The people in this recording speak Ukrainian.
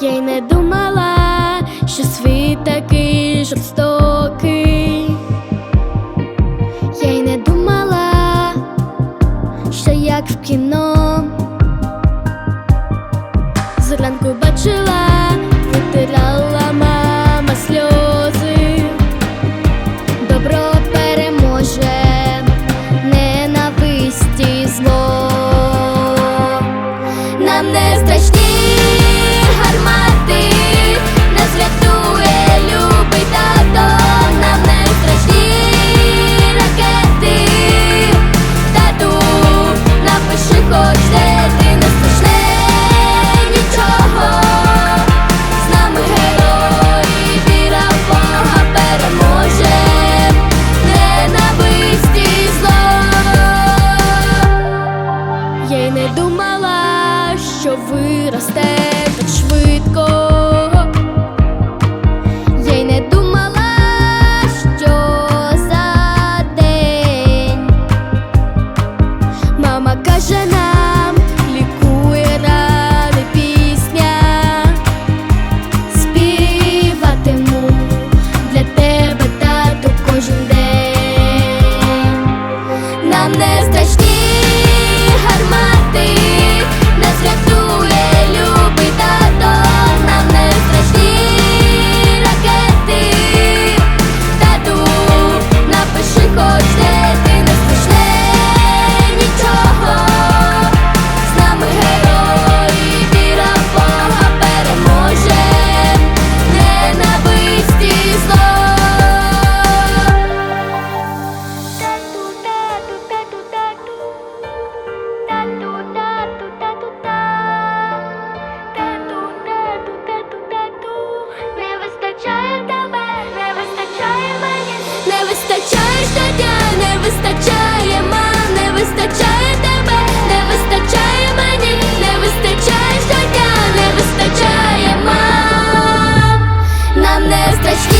я й не думала, що світ такий жорстокий. Я й не думала, що як в кіно зранку. що виросте. не страшні.